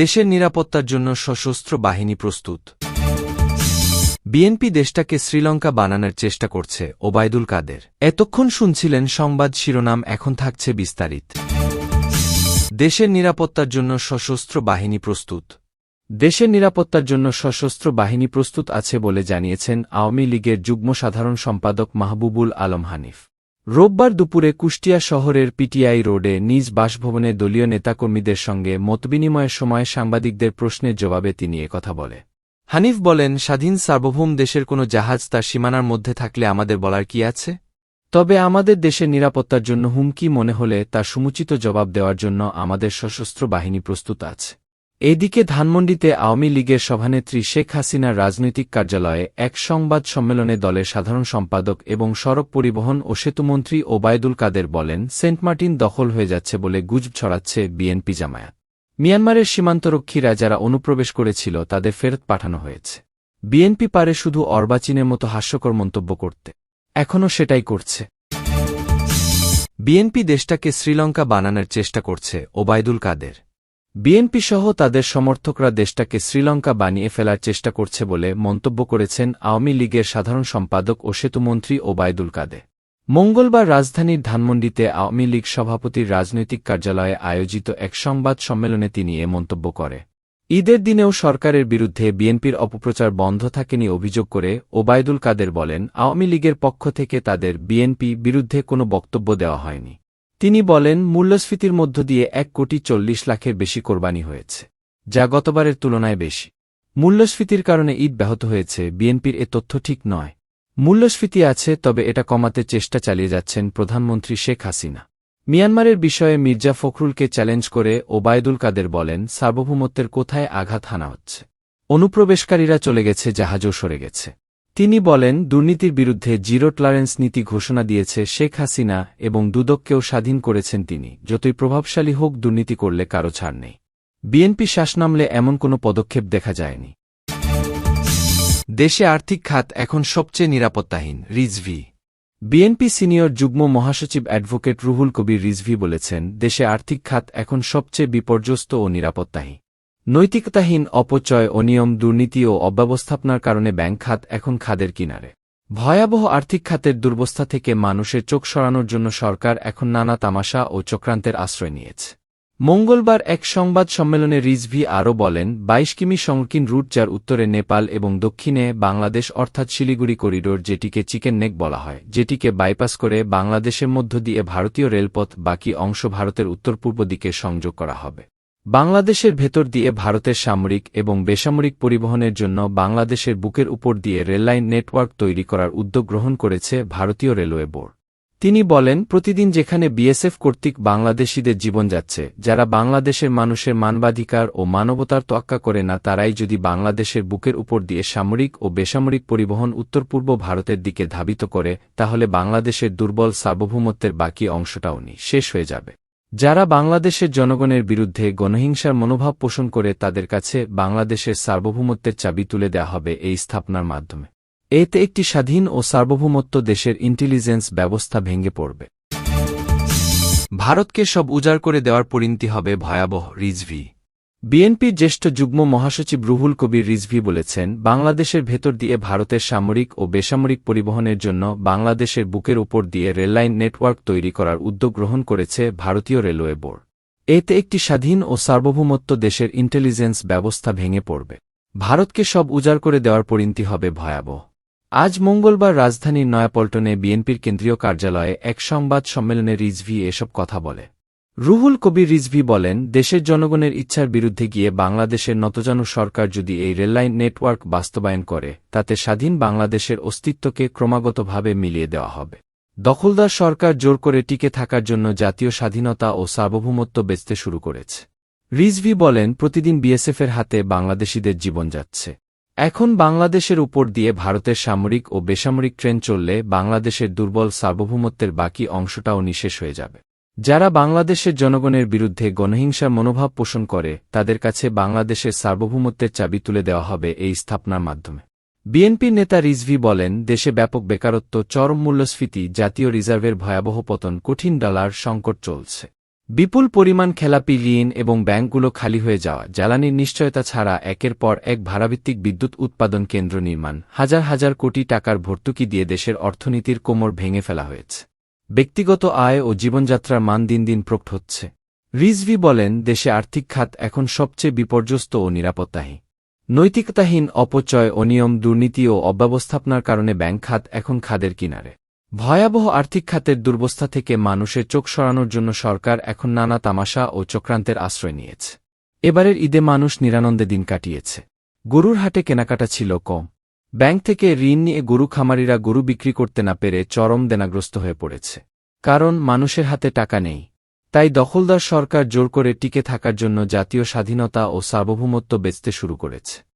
দেশের নিরাপত্তার জন্য সশস্ত্র বাহিনী প্রস্তুত। বিএনপি দেশটাকে শ্রীলঙ্কা বানানোর চেষ্টা করছে ওবায়দুল কাদের। এতক্ষণ শুনছিলেন সংবাদ শিরোনাম, এখন থাকছে বিস্তারিত। দেশের নিরাপত্তার জন্য সশস্ত্র বাহিনী প্রস্তুত। দেশের নিরাপত্তার জন্য সশস্ত্র বাহিনী প্রস্তুত আছে বলে জানিয়েছেন আওয়ামী লীগের যুগ্ম সাধারণ সম্পাদক মাহবুবুল আলম হানিফ। রোববার দুপুরে কুষ্টিয়া শহরের পিটিআই রোডে নিজ বাসভবনে দলীয় নেতাকর্মীদের সঙ্গে মতবিনিময়ের সময় সাংবাদিকদের প্রশ্নের জবাবে তিনি একথা বলে। হানিফ বলেন, স্বাধীন সার্বভৌম দেশের কোনো জাহাজ তার সীমানার মধ্যে থাকলে আমাদের বলার কি আছে? তবে আমাদের দেশের নিরাপত্তার জন্য হুমকি মনে হলে তার সমুচিত জবাব দেওয়ার জন্য আমাদের সশস্ত্র বাহিনী প্রস্তুত আছে। এদিকে ধানমন্ডিতে আওয়ামী লীগের সভানেত্রী শেখ হাসিনার রাজনৈতিক কার্যালয়ে এক সংবাদ সম্মেলনে দলের সাধারণ সম্পাদক এবং সড়ক পরিবহন ও সেতুমন্ত্রী ওবায়দুল কাদের বলেন, সেন্ট মার্টিন দখল হয়ে যাচ্ছে বলে গুজব ছড়াচ্ছে বিএনপি জামায়াত। মিয়ানমারের সীমান্তরক্ষীরা যারা অনুপ্রবেশ করেছিল তাদের ফেরত পাঠানো হয়েছে। বিএনপি পারে শুধু অর্বাচীনের মতো হাস্যকর মন্তব্য করতে। এখনও সেটাই করছে। বিএনপি দেশটাকে শ্রীলঙ্কা বানানোর চেষ্টা করছে ওবায়দুল কাদের। বিএনপি সহ তাদের সমর্থকরা দেশটাকে শ্রীলঙ্কা বানিয়ে ফেলার চেষ্টা করছে বলে মন্তব্য করেছেন আওয়ামী লীগের সাধারণ সম্পাদক ও সেতুমন্ত্রী ওবায়দুল কাদে মঙ্গলবার রাজধানীর ধানমন্ডিতে আওয়ামী লীগ সভাপতির রাজনৈতিক কার্যালয়ে আয়োজিত এক সংবাদ সম্মেলনে তিনি এ মন্তব্য করে ঈদের দিনেও সরকারের বিরুদ্ধে বিএনপির অপপ্রচার বন্ধ থাকেনি অভিযোগ করে ওবায়দুল কাদের বলেন, আওয়ামী লীগের পক্ষ থেকে তাদের বিএনপি বিরুদ্ধে কোনো বক্তব্য দেওয়া হয়নি। তিনি বলেন, মূল্যস্ফীতির মধ্য দিয়ে এক কোটি চল্লিশ লাখের বেশি কোরবানি হয়েছে, যা গতবারের তুলনায় বেশি। মূল্যস্ফীতির কারণে ঈদ ব্যাহত হয়েছে, বিএনপির এ তথ্য ঠিক নয়। মূল্যস্ফীতি আছে, তবে এটা কমাতে চেষ্টা চালিয়ে যাচ্ছেন প্রধানমন্ত্রী শেখ হাসিনা। মিয়ানমারের বিষয়ে মির্জা ফখরুলকে চ্যালেঞ্জ করে ওবায়দুল কাদের বলেন, সার্বভৌমত্বের কোথায় আঘাত হানা হচ্ছে? অনুপ্রবেশকারীরা চলে গেছে, জাহাজও সরে গেছে। তিনি বলেন, দুর্নীতির বিরুদ্ধে জিরো টলারেন্স নীতি ঘোষণা দিয়েছে শেখ হাসিনা এবং দুদককেও স্বাধীন করেছেন তিনি, যতই প্রভাবশালী হোক, দুর্নীতি করলে কারও ছাড় নেই। বিএনপি শ্বাস নামলে এমন কোনো পদক্ষেপ দেখা যায়নি। দেশে আর্থিক খাত এখন সবচেয়ে নিরাপত্তাহীন, রিজভি। বিএনপি সিনিয়র যুগ্ম মহাসচিব অ্যাডভোকেট রুহুল কবির রিজভি বলেছেন, দেশে আর্থিক খাত এখন সবচেয়ে বিপর্যস্ত ও নিরাপত্তাহীন। নৈতিকতাহীন অপচয় অনিয়ম দুর্নীতি ও অব্যবস্থাপনার কারণে ব্যাংক খাত এখন খাদের কিনারে। ভয়াবহ আর্থিক খাতের দুর্বস্থা থেকে মানুষের চোখ সরানোর জন্য সরকার এখন নানা তামাশা ও চক্রান্তের আশ্রয় নিয়েছে। মঙ্গলবার এক সংবাদ সম্মেলনে রিজভি আরও বলেন, বাইশ কিমি সংকীর্ণ রুট যার উত্তরে নেপাল এবং দক্ষিণে বাংলাদেশ অর্থাৎ শিলিগুড়ি করিডোর যেটিকে চিকেন নেক বলা হয়, যেটিকে বাইপাস করে বাংলাদেশের মধ্য দিয়ে ভারতীয় রেলপথ বাকি অংশ ভারতের উত্তর পূর্ব দিকে সংযোগ করা হবে। বাংলাদেশের ভেতর দিয়ে ভারতের সামরিক এবং বেসামরিক পরিবহনের জন্য বাংলাদেশের বুকের উপর দিয়ে রেললাইন নেটওয়ার্ক তৈরি করার উদ্যোগ গ্রহণ করেছে ভারতীয় রেলওয়ে বোর্ড। তিনি বলেন, প্রতিদিন যেখানে বিএসএফ কর্তৃক বাংলাদেশিদের জীবন যাচ্ছে, যারা বাংলাদেশের মানুষের মানবাধিকার ও মানবতার তোয়াক্কা করে না, তারাই যদি বাংলাদেশের বুকের উপর দিয়ে সামরিক ও বেসামরিক পরিবহন উত্তর পূর্ব ভারতের দিকে ধাবিত করে, তাহলে বাংলাদেশের দুর্বল সার্বভৌমত্বের বাকি অংশটাও নি, শেষ হয়ে যাবে। যারা বাংলাদেশের জনগণের বিরুদ্ধে গণহিংসার মনোভাব পোষণ করে তাদের কাছে বাংলাদেশের সার্বভৌমত্বের চাবি তুলে দেয়া হবে এই স্থাপনার মাধ্যমে। এতে একটি স্বাধীন ও সার্বভৌমত্ব দেশের ইন্টেলিজেন্স ব্যবস্থা ভেঙে পড়বে। ভারতকে সব উজাড় করে দেওয়ার পরিণতি হবে ভয়াবহ রিজভি। বিএনপির জ্যেষ্ঠ যুগ্ম মহাসচিব রুহুল কবির রিজভি বলেছেন, বাংলাদেশের ভেতর দিয়ে ভারতের সামরিক ও বেসামরিক পরিবহনের জন্য বাংলাদেশের বুকের উপর দিয়ে রেললাইন নেটওয়ার্ক তৈরি করার উদ্যোগ গ্রহণ করেছে ভারতীয় রেলওয়ে বোর্ড। এতে একটি স্বাধীন ও সার্বভৌমত্ব দেশের ইন্টেলিজেন্স ব্যবস্থা ভেঙে পড়বে। ভারতকে সব উজাড় করে দেওয়ার পরিণতি হবে ভয়াবহ। আজ মঙ্গলবার রাজধানীর নয়াপল্টনে বিএনপির কেন্দ্রীয় কার্যালয়ে এক সংবাদ সম্মেলনে রিজভি এসব কথা বলে। রুহুল কবির রিজভি বলেন, দেশের জনগণের ইচ্ছার বিরুদ্ধে গিয়ে বাংলাদেশের নতজানু সরকার যদি এই রেললাইন নেটওয়ার্ক বাস্তবায়ন করে, তাতে স্বাধীন বাংলাদেশের অস্তিত্বকে ক্রমাগতভাবে মিলিয়ে দেওয়া হবে। দখলদার সরকার জোর করে টিকে থাকার জন্য জাতীয় স্বাধীনতা ও সার্বভৌমত্ব বেচতে শুরু করেছে। রিজভি বলেন, প্রতিদিন বিএসএফের হাতে বাংলাদেশিদের জীবন যাচ্ছে। এখন বাংলাদেশের উপর দিয়ে ভারতের সামরিক ও বেসামরিক ট্রেন চললে বাংলাদেশের দুর্বল সার্বভৌমত্বের বাকি অংশটাও নিঃশেষ হয়ে যাবে। যারা বাংলাদেশের জনগণের বিরুদ্ধে গণহিংসার মনোভাব পোষণ করে, তাদের কাছে বাংলাদেশের সার্বভৌমত্বের চাবি তুলে দেওয়া হবে এই স্থাপনার মাধ্যমে। বিএনপির নেতা রিজভি বলেন, দেশে ব্যাপক বেকারত্ব, চরম মূল্যস্ফীতি, জাতীয় রিজার্ভের ভয়াবহ পতন, কঠিন ডলার সংকট চলছে। বিপুল পরিমাণ খেলাপি, ঋণ এবং ব্যাংকগুলো খালি হয়ে যাওয়া, জ্বালানির নিশ্চয়তা ছাড়া একের পর এক ভাড়াভিত্তিক বিদ্যুৎ উৎপাদন কেন্দ্র নির্মাণ, হাজার হাজার কোটি টাকার ভর্তুকি দিয়ে দেশের অর্থনীতির কোমর ভেঙে ফেলা হয়েছে। ব্যক্তিগত আয় ও জীবনযাত্রার মান দিন দিন প্রকট হচ্ছে। রিজভি বলেন, দেশে আর্থিক খাত এখন সবচেয়ে বিপর্যস্ত ও নিরাপত্তাহীন। নৈতিকতাহীন অপচয় অনিয়ম দুর্নীতি ও অব্যবস্থাপনার কারণে ব্যাংক খাত এখন খাদের কিনারে। ভয়াবহ আর্থিক খাতের দুর্বস্থা থেকে মানুষের চোখ সরানোর জন্য সরকার এখন নানা তামাশা ও চক্রান্তের আশ্রয় নিয়েছে। এবারের ঈদে মানুষ নিরানন্দে দিন কাটিয়েছে। গরুর হাটে কেনাকাটা ছিল কম। ব্যাংক থেকে ঋণ নিয়ে গরু খামারিরা গরু বিক্রি করতে না পেরে চরম দেনাগ্রস্ত হয়ে পড়েছে। কারণ মানুষের হাতে টাকা নেই। তাই দখলদার সরকার জোর করে টিকে থাকার জন্য জাতীয় স্বাধীনতা ও সার্বভৌমত্ব বেচতে শুরু করেছে।